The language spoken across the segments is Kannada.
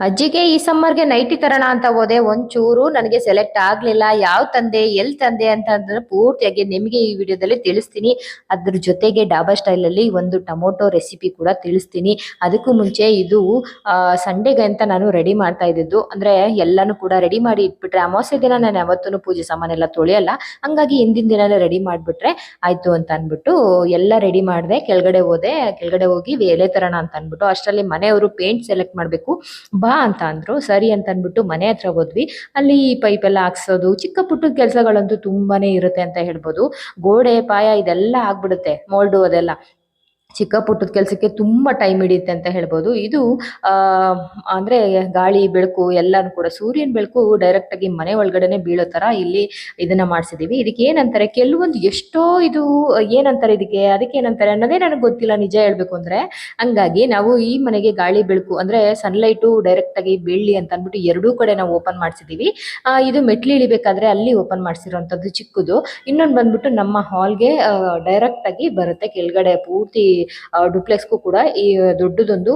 ಅಜ್ಜಿಗೆ ಈ ಸಮ್ಮರ್ಗೆ ನೈಟಿ ತರೋಣ ಅಂತ ಹೋದೆ. ಒಂಚೂರು ನನಗೆ ಸೆಲೆಕ್ಟ್ ಆಗ್ಲಿಲ್ಲ. ಯಾವ ತಂದೆ, ಎಲ್ ತಂದೆ ಅಂತ ಅಂದ್ರೆ ಪೂರ್ತಿಯಾಗಿ ನಿಮಗೆ ಈ ವಿಡಿಯೋದಲ್ಲಿ ತಿಳಿಸ್ತೀನಿ. ಅದ್ರ ಜೊತೆಗೆ ಡಾಬಾ ಸ್ಟೈಲ್ ಅಲ್ಲಿ ಒಂದು ಟೊಮೊಟೊ ರೆಸಿಪಿ ಕೂಡ ತಿಳಿಸ್ತೀನಿ. ಅದಕ್ಕೂ ಮುಂಚೆ ಇದು ಸಂಡೇಗೆ ಅಂತ ನಾನು ರೆಡಿ ಮಾಡ್ತಾ ಇದ್ದಿದ್ದು. ಅಂದ್ರೆ ಎಲ್ಲಾನು ಕೂಡ ರೆಡಿ ಮಾಡಿ ಇಟ್ಬಿಟ್ರೆ, ಅಮಾವಾಸ್ಯ ದಿನ ನಾನು ಯಾವತ್ತೂ ಪೂಜೆ ಸಾಮಾನೆಲ್ಲ ತೊಳೆಯಲ್ಲ. ಹಂಗಾಗಿ ಹಿಂದಿನ ದಿನನೇ ರೆಡಿ ಮಾಡ್ಬಿಟ್ರೆ ಆಯ್ತು ಅಂತ ಅಂದ್ಬಿಟ್ಟು ಎಲ್ಲ ರೆಡಿ ಮಾಡಿದೆ. ಕೆಳಗಡೆ ಹೋದೆ. ಕೆಳಗಡೆ ಹೋಗಿ ಎಲೆ ತರೋಣ ಅಂತ ಅಂದ್ಬಿಟ್ಟು ಅಷ್ಟರಲ್ಲಿ ಮನೆಯವರು ಪೇಂಟ್ ಸೆಲೆಕ್ಟ್ ಮಾಡಬೇಕು. ಬಾ ಅಂತ ಅಂದ್ರು. ಸರಿ ಅಂತ ಅಂದ್ಬಿಟ್ಟು ಮನೆ ಹತ್ರ ಹೋದ್ವಿ. ಅಲ್ಲಿ ಈ ಪೈಪ್ ಎಲ್ಲ ಹಾಕ್ಸೋದು, ಚಿಕ್ಕ ಪುಟ್ಟ ಕೆಲಸಗಳಂತೂ ತುಂಬಾನೇ ಇರುತ್ತೆ ಅಂತ ಹೇಳ್ಬೋದು. ಗೋಡೆ, ಪಾಯ ಇದೆಲ್ಲ ಆಗ್ಬಿಡುತ್ತೆ ಮೋಲ್ಡು ಅದೆಲ್ಲ. ಚಿಕ್ಕ ಪುಟ್ಟದ ಕೆಲಸಕ್ಕೆ ತುಂಬಾ ಟೈಮ್ ಹಿಡಿಯುತ್ತೆ ಅಂತ ಹೇಳ್ಬೋದು. ಇದು ಅಂದ್ರೆ ಗಾಳಿ, ಬೆಳಕು ಎಲ್ಲಾನು ಕೂಡ ಸೂರ್ಯನ ಬೆಳಕು ಡೈರೆಕ್ಟ್ ಆಗಿ ಮನೆ ಒಳಗಡೆನೆ ಬೀಳೋ ತರ ಇಲ್ಲಿ ಇದನ್ನ ಮಾಡಿಸಿದ್ದೀವಿ ಇದಕ್ಕೆ ಏನಂತಾರೆ, ಕೆಲವೊಂದು ಎಷ್ಟೋ ಇದು ಏನಂತಾರೆ ಇದಕ್ಕೆ, ಅದಕ್ಕೆ ಏನಂತಾರೆ ಅನ್ನೋದೇ ನನಗೆ ಗೊತ್ತಿಲ್ಲ, ನಿಜ ಹೇಳ್ಬೇಕು ಅಂದ್ರೆ. ಹಂಗಾಗಿ ನಾವು ಈ ಮನೆಗೆ ಗಾಳಿ, ಬೆಳಕು ಅಂದ್ರೆ ಸನ್ಲೈಟು ಡೈರೆಕ್ಟ್ ಆಗಿ ಬೀಳಲಿ ಅಂತ ಅಂದ್ಬಿಟ್ಟು ಎರಡೂ ಕಡೆ ನಾವು ಓಪನ್ ಮಾಡಿಸಿದ್ದೀವಿ ಇದು ಮೆಟ್ಲು ಇಳಿಬೇಕಾದ್ರೆ ಅಲ್ಲಿ ಓಪನ್ ಮಾಡಿಸಿರೋಂಥದ್ದು ಚಿಕ್ಕದು. ಇನ್ನೊಂದು ಬಂದ್ಬಿಟ್ಟು ನಮ್ಮ ಹಾಲ್ಗೆ ಡೈರೆಕ್ಟ್ ಆಗಿ ಬರುತ್ತೆ. ಕೆಳಗಡೆ ಪೂರ್ತಿ ಡುಪ್ಲೆಕ್ಸ್ಗೂ ಕೂಡ ಈ ದೊಡ್ಡದೊಂದು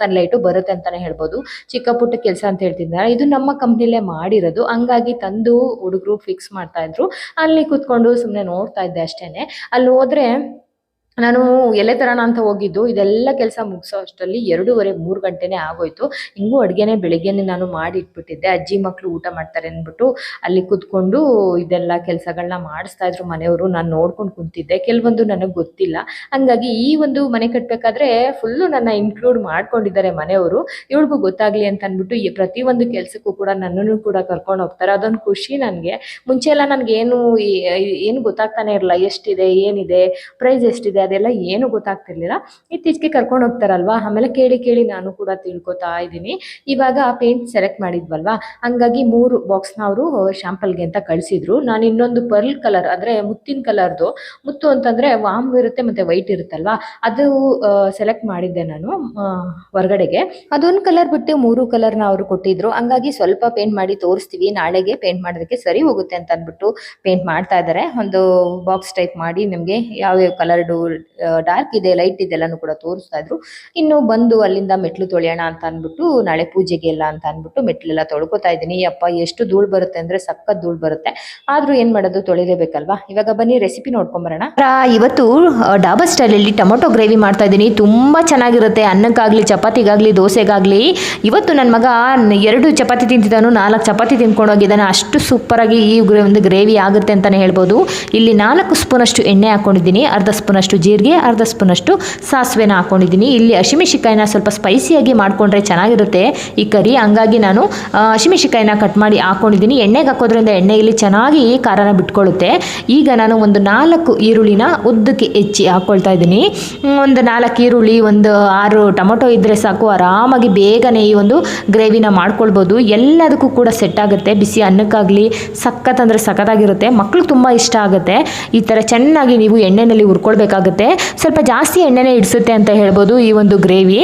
ಸನ್ಲೈಟ್ ಬರುತ್ತೆ ಅಂತಾನೆ ಹೇಳ್ಬೋದು. ಚಿಕ್ಕ ಪುಟ್ಟ ಕೆಲಸ ಅಂತ ಹೇಳ್ತಿದ್ದಾರೆ ಇದು ನಮ್ಮ ಕಂಪ್ನಿಲೇ ಮಾಡಿರೋದು. ಹಂಗಾಗಿ ತಂದು ಹುಡುಗರು ಫಿಕ್ಸ್ ಮಾಡ್ತಾ ಇದ್ರು. ಅಲ್ಲಿ ಕುತ್ಕೊಂಡು ಸುಮ್ಮನೆ ನೋಡ್ತಾ ಇದ್ದೆ ಅಷ್ಟೇನೆ. ಅಲ್ಲಿ ಹೋದ್ರೆ ನಾನು ಎಲೆ ತರೋಣ ಅಂತ ಹೋಗಿದ್ದು, ಇದೆಲ್ಲ ಕೆಲಸ ಮುಗಿಸೋ ಅಷ್ಟರಲ್ಲಿ ಎರಡೂವರೆ, ಮೂರು ಗಂಟೆನೇ ಆಗೋಯ್ತು. ಹಿಂಗೂ ಅಡುಗೆನೆ ಬೆಳಿಗ್ಗೆನೆ ನಾನು ಮಾಡಿ ಇಟ್ಬಿಟ್ಟಿದ್ದೆ ಅಜ್ಜಿ ಮಕ್ಕಳು ಊಟ ಮಾಡ್ತಾರೆ ಅಂದ್ಬಿಟ್ಟು ಅಲ್ಲಿ ಕುತ್ಕೊಂಡು ಇದೆಲ್ಲ ಕೆಲಸಗಳನ್ನ ಮಾಡಿಸ್ತಾ ಇದ್ರು ಮನೆಯವರು. ನಾನು ನೋಡ್ಕೊಂಡು ಕುಂತಿದ್ದೆ. ಕೆಲವೊಂದು ನನಗೆ ಗೊತ್ತಿಲ್ಲ. ಹಂಗಾಗಿ ಈ ಒಂದು ಮನೆ ಕಟ್ಟಬೇಕಾದ್ರೆ ಫುಲ್ಲು ನನ್ನ ಇನ್ಕ್ಲೂಡ್ ಮಾಡ್ಕೊಂಡಿದ್ದಾರೆ ಮನೆಯವರು. ಇವಳಿಗೂ ಗೊತ್ತಾಗ್ಲಿ ಅಂತ ಅಂದ್ಬಿಟ್ಟು ಪ್ರತಿಯೊಂದು ಕೆಲಸಕ್ಕೂ ಕೂಡ ನನ್ನನ್ನು ಕೂಡ ಕರ್ಕೊಂಡು ಹೋಗ್ತಾರೆ. ಅದೊಂದು ಖುಷಿ ನನಗೆ. ಮುಂಚೆ ಎಲ್ಲ ನನಗೆ ಏನು ಏನು ಗೊತ್ತಾಗ್ತಾನೆ ಇರಲ್ಲ ಎಷ್ಟಿದೆ, ಏನಿದೆ ಪ್ರೈಸ್ ಎಷ್ಟಿದೆ ಅದೆಲ್ಲ ಏನು ಗೊತ್ತಾಗ್ತಿರ್ಲಿಲ್ಲ. ಇತ್ತೀಚೆಗೆ ಕರ್ಕೊಂಡು ಹೋಗ್ತಾರಲ್ವಾ? ಆಮೇಲೆ ಕೇಳಿ ಕೇಳಿ ನಾನು ಕೂಡ ತಿಳ್ಕೊತಾ ಇದ್ದೀನಿ. ಇವಾಗ ಪೇಂಟ್ ಸೆಲೆಕ್ಟ್ ಮಾಡಿದ್ವಲ್ವಾ? ಹಂಗಾಗಿ ಮೂರು ಬಾಕ್ಸ್ನ ಅವರು ಶಾಂಪಲ್ಗೆ ಅಂತ ಕಳಿಸಿದ್ರು. ನಾನು ಇನ್ನೊಂದು ಪರ್ಲ್ ಕಲರ್ ಅಂದರೆ ಮುತ್ತಿನ ಕಲರ್ದು ಮುತ್ತು ಅಂತಂದರೆ ವಾಮ್ ಇರುತ್ತೆ ಮತ್ತು ವೈಟ್ ಇರುತ್ತಲ್ವಾ? ಅದು ಸೆಲೆಕ್ಟ್ ಮಾಡಿದ್ದೆ ನಾನು ಆ, ಹೊರಗಡೆಗೆ. ಅದೊಂದು ಕಲರ್ ಬಿಟ್ಟು ಮೂರು ಕಲರ್ನ ಅವರು ಕೊಟ್ಟಿದ್ರು. ಹಂಗಾಗಿ ಸ್ವಲ್ಪ ಪೇಂಟ್ ಮಾಡಿ ತೋರಿಸ್ತೀವಿ. ನಾಳೆಗೆ ಪೇಂಟ್ ಮಾಡೋದಕ್ಕೆ ಸರಿ ಹೋಗುತ್ತೆ ಅಂತ ಅಂದ್ಬಿಟ್ಟು ಪೇಂಟ್ ಮಾಡ್ತಾ ಇದ್ದಾರೆ ಒಂದು ಬಾಕ್ಸ್ ಟೈಪ್ ಮಾಡಿ ನಿಮಗೆ ಯಾವ್ಯಾವ ಕಲರ್ಡು ಡಾರ್ಕ್ ಇದೆ ಲೈಟ್ ಇದೆ ಎಲ್ಲಾನು ಕೂಡ ತೋರಿಸ್ತಾ ಇದ್ರು. ಇನ್ನು ಬಂದು ಅಲ್ಲಿಂದ ಮೆಟ್ಲು ತೊಳೆಯೋಣ ಅಂತ ಅಂದ್ಬಿಟ್ಟು, ನಾಳೆ ಪೂಜೆಗೆ ಎಲ್ಲ ಅಂತ ಅಂದ್ಬಿಟ್ಟು ಮೆಟ್ಲೆಲ್ಲ ತೊಳ್ಕೊತಾ ಇದ್ದೀನಿ. ಅಪ್ಪ ಎಷ್ಟು ಧೂಳು ಬರುತ್ತೆ ಅಂದ್ರೆ ಸಖತ್ ಧೂಳು ಬರುತ್ತೆ. ಆದ್ರೂ ಏನ್ ಮಾಡೋದು, ತೊಳಿಲೇಬೇಕಲ್ವಾ? ಇವಾಗ ಬನ್ನಿ ರೆಸಿಪಿ ನೋಡ್ಕೊಂಬರೋಣ ಇವತ್ತು ಡಾಬಾ ಸ್ಟೈಲಲ್ಲಿ ಟೊಮೊಟೊ ಗ್ರೇವಿ ಮಾಡ್ತಾ ಇದ್ದೀನಿ. ತುಂಬಾ ಚೆನ್ನಾಗಿರುತ್ತೆ. ಅನ್ನಕ್ಕಾಗ್ಲಿ, ಚಪಾತಿಗಾಗ್ಲಿ, ದೋಸೆಗಾಗ್ಲಿ. ಇವತ್ತು ನನ್ನ ಮಗ ಎರಡು ಚಪಾತಿ ತಿಂತಿದ್ದಾನು, ನಾಲ್ಕು ಚಪಾತಿ ತಿನ್ಕೊಂಡು ಹೋಗಿದ್ದಾನೆ. ಅಷ್ಟು ಸೂಪರ್ ಆಗಿ ಈ ಒಂದು ಗ್ರೇವಿ ಆಗುತ್ತೆ ಅಂತಾನೆ ಹೇಳ್ಬೋದು. ಇಲ್ಲಿ ನಾಲ್ಕು ಸ್ಪೂನ್ ಅಷ್ಟು ಎಣ್ಣೆ ಹಾಕೊಂಡಿದ್ದೀನಿ. ಅರ್ಧ ಸ್ಪೂನಷ್ಟು ಜೀರಿಗೆ, ಅರ್ಧ ಸ್ಪೂನಷ್ಟು ಸಾಸಿವೆನ ಹಾಕೊಂಡಿದ್ದೀನಿ. ಇಲ್ಲಿ ಹಸಿಮೆಣಸಿಕಾಯಿನ ಸ್ವಲ್ಪ ಸ್ಪೈಸಿಯಾಗಿ ಮಾಡಿಕೊಂಡ್ರೆ ಚೆನ್ನಾಗಿರುತ್ತೆ ಈ ಕರಿ. ಹಂಗಾಗಿ ನಾನು ಹಸಿಮೆಣಸಿಕಾಯಿನ ಕಟ್ ಮಾಡಿ ಹಾಕೊಂಡಿದ್ದೀನಿ. ಎಣ್ಣೆಗೆ ಹಾಕೋದ್ರಿಂದ ಎಣ್ಣೆಯಲ್ಲಿ ಚೆನ್ನಾಗಿ ಖಾರನ ಬಿಟ್ಕೊಳ್ಳುತ್ತೆ. ಈಗ ನಾನು ಒಂದು ನಾಲ್ಕು ಈರುಳ್ಳಿನ ಉದ್ದಕ್ಕೆ ಹೆಚ್ಚಿ ಹಾಕ್ಕೊಳ್ತಾ ಇದ್ದೀನಿ. ಒಂದು ನಾಲ್ಕು ಈರುಳ್ಳಿ, ಒಂದು ಆರು ಟೊಮೊಟೊ ಇದ್ದರೆ ಸಾಕು. ಆರಾಮಾಗಿ ಬೇಗನೆ ಈ ಒಂದು ಗ್ರೇವಿನ ಮಾಡ್ಕೊಳ್ಬೋದು. ಎಲ್ಲದಕ್ಕೂ ಕೂಡ ಸೆಟ್ ಆಗುತ್ತೆ. ಬಿಸಿ ಅನ್ನಕ್ಕಾಗಲಿ ಸಖತ್ ಅಂದರೆ ಸಖತ್ತಾಗಿರುತ್ತೆ. ಮಕ್ಕಳು ತುಂಬ ಇಷ್ಟ ಆಗುತ್ತೆ. ಈ ಥರ ಚೆನ್ನಾಗಿ ನೀವು ಎಣ್ಣೆಯಲ್ಲಿ ಹುರ್ಕೊಳ್ಬೇಕಾಗುತ್ತೆ. ಸ್ವಲ್ಪ ಜಾಸ್ತಿ ಎಣ್ಣೆನೇ ಇಡಿಸುತ್ತೆ ಅಂತ ಹೇಳ್ಬೋದು ಈ ಒಂದು ಗ್ರೇವಿ.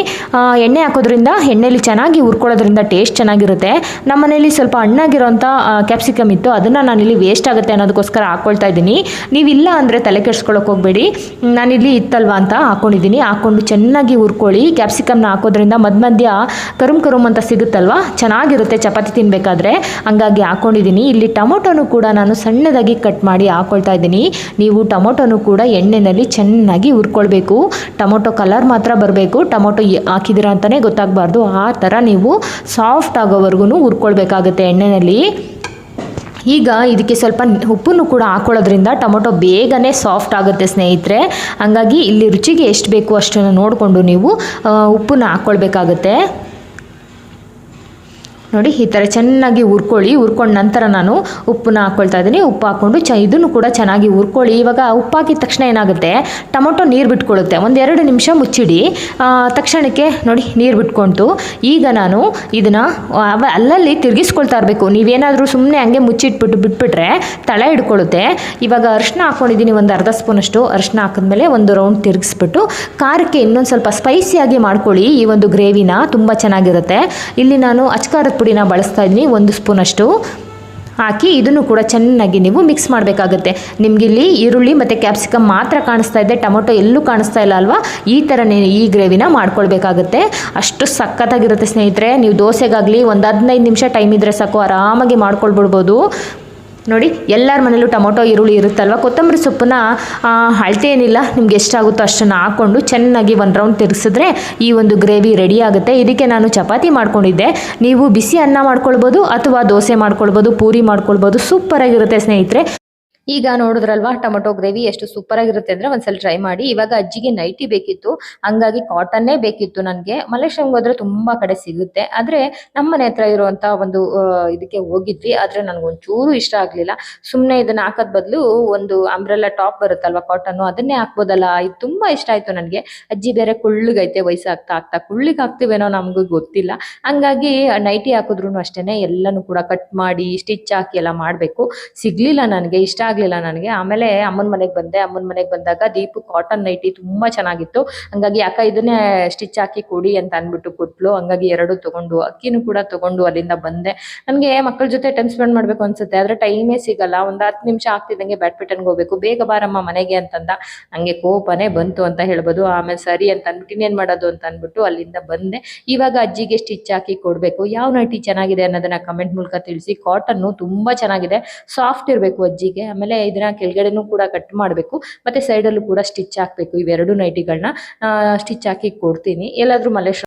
ಎಣ್ಣೆ ಹಾಕೋದ್ರಿಂದ ಎಣ್ಣೆಲಿ ಚೆನ್ನಾಗಿ ಹುರ್ಕೊಳ್ಳೋದ್ರಿಂದ ಟೇಸ್ಟ್ ಚೆನ್ನಾಗಿರುತ್ತೆ. ನಮ್ಮ ಮನೇಲಿ ಸ್ವಲ್ಪ ಹಣ್ಣಾಗಿರೋಂಥ ಕ್ಯಾಪ್ಸಿಕಮ್ ಇತ್ತು, ಅದನ್ನು ನಾನಿಲ್ಲಿ ವೇಸ್ಟ್ ಆಗುತ್ತೆ ಅನ್ನೋದಕ್ಕೋಸ್ಕರ ಹಾಕ್ಕೊಳ್ತಾ ಇದ್ದೀನಿ. ನೀವಿಲ್ಲ ಅಂದರೆ ತಲೆ ಕೆಡ್ಸ್ಕೊಳ್ಳೋಕೆ ಹೋಗಬೇಡಿ. ನಾನಿಲ್ಲಿ ಇತ್ತಲ್ವಾ ಅಂತ ಹಾಕ್ಕೊಂಡಿದ್ದೀನಿ ಹಾಕ್ಕೊಂಡು ಚೆನ್ನಾಗಿ ಹುರ್ಕೊಳ್ಳಿ. ಕ್ಯಾಪ್ಸಿಕಮ್ನ ಹಾಕೋದ್ರಿಂದ ಮಧ್ಯ ಮಧ್ಯ ಕರುಮ್ ಕರುಮ್ ಅಂತ ಸಿಗುತ್ತಲ್ವಾ? ಚೆನ್ನಾಗಿರುತ್ತೆ ಚಪಾತಿ ತಿನ್ನಬೇಕಾದ್ರೆ ಹಂಗಾಗಿ ಹಾಕ್ಕೊಂಡಿದ್ದೀನಿ ಇಲ್ಲಿ ಟೊಮೊಟೊನು ಕೂಡ ನಾನು ಸಣ್ಣದಾಗಿ ಕಟ್ ಮಾಡಿ ಹಾಕ್ಕೊಳ್ತಾ ಇದ್ದೀನಿ. ನೀವು ಟೊಮೊಟೊನು ಕೂಡ ಎಣ್ಣೆಯಲ್ಲಿ ಚೆನ್ನಾಗಿ ಹುರ್ಕೊಳ್ಬೇಕು. ಟೊಮೊಟೊ ಕಲರ್ ಮಾತ್ರ ಬರಬೇಕು. ಟೊಮೊಟೊ ಹಾಕಿದಿರ ಅಂತಲೇ ಗೊತ್ತಾಗಬಾರ್ದು. ಆ ಥರ ನೀವು ಸಾಫ್ಟ್ ಆಗೋವರೆಗೂ ಹುರ್ಕೊಳ್ಬೇಕಾಗುತ್ತೆ ಎಣ್ಣೆಯಲ್ಲಿ ಈಗ ಇದಕ್ಕೆ ಸ್ವಲ್ಪ ಉಪ್ಪನ್ನು ಕೂಡ ಹಾಕೊಳ್ಳೋದ್ರಿಂದ ಟೊಮೊಟೊ ಬೇಗನೆ ಸಾಫ್ಟ್ ಆಗುತ್ತೆ ಸ್ನೇಹಿತರೆ. ಹಂಗಾಗಿ ಇಲ್ಲಿ ರುಚಿಗೆ ಎಷ್ಟು ಬೇಕು ಅಷ್ಟನ್ನು ನೋಡಿಕೊಂಡು ನೀವು ಉಪ್ಪನ್ನು ಹಾಕ್ಕೊಳ್ಬೇಕಾಗುತ್ತೆ ನೋಡಿ, ಈ ಥರ ಚೆನ್ನಾಗಿ ಹುರ್ಕೊಳ್ಳಿ. ಹುರ್ಕೊಂಡ ನಂತರ ನಾನು ಉಪ್ಪನ್ನ ಹಾಕ್ಕೊಳ್ತಾ ಇದ್ದೀನಿ. ಉಪ್ಪು ಹಾಕ್ಕೊಂಡು ಚ, ಇದನ್ನು ಕೂಡ ಚೆನ್ನಾಗಿ ಹುರ್ಕೊಳ್ಳಿ. ಇವಾಗ ಉಪ್ಪು ಹಾಕಿದ ತಕ್ಷಣ ಏನಾಗುತ್ತೆ? ಟೊಮೊಟೊ ನೀರು ಬಿಟ್ಕೊಳ್ಳುತ್ತೆ ಒಂದೆರಡು ನಿಮಿಷ ಮುಚ್ಚಿಡಿ. ತಕ್ಷಣಕ್ಕೆ ನೋಡಿ, ನೀರು ಬಿಟ್ಕೊಂತು. ಈಗ ನಾನು ಇದನ್ನು ಅಲ್ಲಲ್ಲಿ ತಿರುಗಿಸ್ಕೊಳ್ತಾ ಇರಬೇಕು. ನೀವೇನಾದರೂ ಸುಮ್ಮನೆ ಹಂಗೆ ಮುಚ್ಚಿಟ್ಬಿಟ್ಟು ಬಿಟ್ಬಿಟ್ರೆ ತಳೆ ಹಿಡ್ಕೊಳ್ಳುತ್ತೆ ಇವಾಗ ಅರಿಶಿನ ಹಾಕ್ಕೊಂಡಿದ್ದೀನಿ ಒಂದು ಅರ್ಧ ಸ್ಪೂನಷ್ಟು. ಅರಿಶಿನ ಹಾಕಿದ್ಮೇಲೆ ಒಂದು ರೌಂಡ್ ತಿರುಗಿಸ್ಬಿಟ್ಟು ಖಾರಕ್ಕೆ ಇನ್ನೊಂದು ಸ್ವಲ್ಪ ಸ್ಪೈಸಿಯಾಗಿ ಮಾಡ್ಕೊಳ್ಳಿ. ಈ ಒಂದು ಗ್ರೇವಿನ ತುಂಬ ಚೆನ್ನಾಗಿರುತ್ತೆ. ಇಲ್ಲಿ ನಾನು ಅಚ್ಕಾರದ ಪುಡಿನ ಬಳಸ್ತಾ ಇದ್ದೀನಿ ಒಂದು ಸ್ಪೂನಷ್ಟು ಹಾಕಿ ಇದನ್ನು ಕೂಡ ಚೆನ್ನಾಗಿ ನೀವು ಮಿಕ್ಸ್ ಮಾಡಬೇಕಾಗುತ್ತೆ. ನಿಮ್ಗೆ ಇಲ್ಲಿ ಈರುಳ್ಳಿ ಮತ್ತು ಕ್ಯಾಪ್ಸಿಕಮ್ ಮಾತ್ರ ಕಾಣಿಸ್ತಾ ಇದೆ, ಟೊಮೊಟೊ ಎಲ್ಲೂ ಕಾಣಿಸ್ತಾ ಇಲ್ಲ ಅಲ್ವಾ? ಈ ಥರನೇ ಈ ಗ್ರೇವಿನ ಮಾಡ್ಕೊಳ್ಬೇಕಾಗುತ್ತೆ. ಅಷ್ಟು ಸಖತ್ತಾಗಿರುತ್ತೆ ಸ್ನೇಹಿತರೆ, ನೀವು ದೋಸೆಗಾಗಲಿ ಒಂದು ಹದಿನೈದು ನಿಮಿಷ ಟೈಮ್ ಇದ್ದರೆ ಸಾಕು, ಆರಾಮಾಗಿ ಮಾಡ್ಕೊಳ್ಬಿಡ್ಬೋದು. ನೋಡಿ ಎಲ್ಲರ ಮನೇಲೂ ಟೊಮೊಟೊ ಈರುಳ್ಳಿ ಇರುತ್ತಲ್ವ? ಕೊತ್ತಂಬರಿ ಸೊಪ್ಪನ್ನ ಆ, ಅಳತೆ ಏನಿಲ್ಲ ನಿಮ್ಗೆ ಎಷ್ಟಾಗುತ್ತೋ ಅಷ್ಟನ್ನು ಹಾಕ್ಕೊಂಡು ಚೆನ್ನಾಗಿ ಒಂದು ರೌಂಡ್ ತಿರುಗಿಸಿದ್ರೆ ಈ ಒಂದು ಗ್ರೇವಿ ರೆಡಿ ಆಗುತ್ತೆ. ಇದಕ್ಕೆ ನಾನು ಚಪಾತಿ ಮಾಡ್ಕೊಂಡಿದ್ದೆ. ನೀವು ಬಿಸಿ ಅನ್ನ ಮಾಡ್ಕೊಳ್ಬೋದು ಅಥವಾ ದೋಸೆ ಮಾಡ್ಕೊಳ್ಬೋದು ಪೂರಿ ಮಾಡ್ಕೊಳ್ಬೋದು ಸೂಪರಾಗಿರುತ್ತೆ ಸ್ನೇಹಿತರೆ. ಈಗ ನೋಡಿದ್ರಲ್ವಾ, ಟೊಮೊಟೊ ಗ್ರೇವಿ ಎಷ್ಟು ಸೂಪರ್ ಆಗಿರುತ್ತೆ ಅಂದ್ರೆ ಒಂದ್ಸಲ ಟ್ರೈ ಮಾಡಿ. ಇವಾಗ ಅಜ್ಜಿಗೆ ನೈಟಿ ಬೇಕಿತ್ತು. ಹಂಗಾಗಿ ಕಾಟನ್ನೇ ಬೇಕಿತ್ತು ನನಗೆ. ಮಲೇಶ್ವರಂಗೆ ಹೋದ್ರೆ ತುಂಬಾ ಕಡೆ ಸಿಗುತ್ತೆ. ಆದ್ರೆ ನಮ್ಮ ಮನೆ ಹತ್ರ ಇರುವಂತ ಒಂದು ಇದಕ್ಕೆ ಹೋಗಿದ್ವಿ. ಆದ್ರೆ ನನಗೊಂಚೂರು ಇಷ್ಟ ಆಗ್ಲಿಲ್ಲ. ಸುಮ್ನೆ ಇದನ್ನ ಹಾಕೋದ್ ಬದಲು ಒಂದು ಅಂಬ್ರೆಲ್ಲಾ ಟಾಪ್ ಬರುತ್ತಲ್ವಾ ಕಾಟನ್ ಅದನ್ನೇ ಹಾಕ್ಬೋದಲ್ಲ. ಇದು ತುಂಬಾ ಇಷ್ಟ ಆಯ್ತು ನನಗೆ. ಅಜ್ಜಿ ಬೇರೆ ಕುಳ್ಳಗೈತೆ, ವಯಸ್ಸಾಗ್ತಾ ಆಗ್ತಾ. ಕುಳ್ಳಿಗೆ ಹಾಕ್ತಿವೇನೋ ನಮಗೂ ಗೊತ್ತಿಲ್ಲ. ಹಂಗಾಗಿ ನೈಟಿ ಹಾಕಿದ್ರು ಅಷ್ಟೇನೆ ಎಲ್ಲಾನು ಕೂಡ ಕಟ್ ಮಾಡಿ ಸ್ಟಿಚ್ ಹಾಕಿ ಎಲ್ಲ ಮಾಡಬೇಕು. ಸಿಗ್ಲಿಲ್ಲ ನನಗೆ. ಇಷ್ಟ ಆಗ್ಲಿಲ್ಲ ನನಗೆ. ಆಮೇಲೆ ಅಮ್ಮನ ಮನೆಗೆ ಬಂದೆ. ಅಮ್ಮನ ಮನೆಗೆ ಬಂದಾಗ ದೀಪು ಕಾಟನ್ ನೈಟಿ ತುಂಬಾ ಚೆನ್ನಾಗಿತ್ತು. ಹಂಗಾಗಿ ಅಕ್ಕ ಇದನ್ನೇ ಸ್ಟಿಚ್ ಹಾಕಿ ಕೊಡಿ ಅಂತ ಅಂದ್ಬಿಟ್ಟು ಕೊಟ್ಲು. ಹಂಗಾಗಿ ಎರಡು ತಗೊಂಡು, ಅಕ್ಕಿನೂ ಕೂಡ ತಗೊಂಡು ಅಲ್ಲಿಂದ ಬಂದೆ. ನನಗೆ ಮಕ್ಕಳ ಜೊತೆ ಟೈಮ್ ಸ್ಪೆಂಡ್ ಮಾಡ್ಬೇಕು ಅನ್ಸುತ್ತೆ. ಆದ್ರೆ ಟೈಮೇ ಸಿಗಲ್ಲ. ಒಂದು ಹತ್ತು ನಿಮಿಷ ಆಗ್ತಿದ್ದಂಗೆ ಬ್ಯಾಡ್ಮಿಂಟನ್ಗೆ ಹೋಗ್ಬೇಕು. ಬೇಗ ಬಾರಮ್ಮ ಮನೆಗೆ ಅಂತಂದ. ನಂಗೆ ಕೋಪನೆ ಬಂತು ಅಂತ ಹೇಳ್ಬೋದು. ಆಮೇಲೆ ಸರಿ ಅಂತ ಅಂದ್ಬಿಟ್ಟು ಇನ್ನೇನ್ ಮಾಡೋದು ಅಂತ ಅಂದ್ಬಿಟ್ಟು ಅಲ್ಲಿಂದ ಬಂದೆ. ಇವಾಗ ಅಜ್ಜಿಗೆ ಸ್ಟಿಚ್ ಹಾಕಿ ಕೊಡ್ಬೇಕು. ಯಾವ ನೈಟಿ ಚೆನ್ನಾಗಿದೆ ಅನ್ನೋದನ್ನ ಕಮೆಂಟ್ ಮೂಲಕ ತಿಳಿಸಿ. ಕಾಟನ್ ತುಂಬಾ ಚೆನ್ನಾಗಿದೆ. ಸಾಫ್ಟ್ ಇರಬೇಕು ಅಜ್ಜಿಗೆ. ಆಮೇಲೆ ಇದನ್ನ ಕೆಳಗಡೆನೂ ಕೂಡ ಕಟ್ ಮಾಡಬೇಕು. ಮತ್ತೆ ಸೈಡಲ್ಲೂ ಕೂಡ ಸ್ಟಿಚ್ ಹಾಕ್ಬೇಕು. ಇವೆರಡು ನೈಟಿಗಳನ್ನ ಸ್ಟಿಚ್ ಹಾಕಿ ಕೊಡ್ತೀನಿ. ಎಲ್ಲಾದ್ರೂ ಮಲೇಶ್ವರ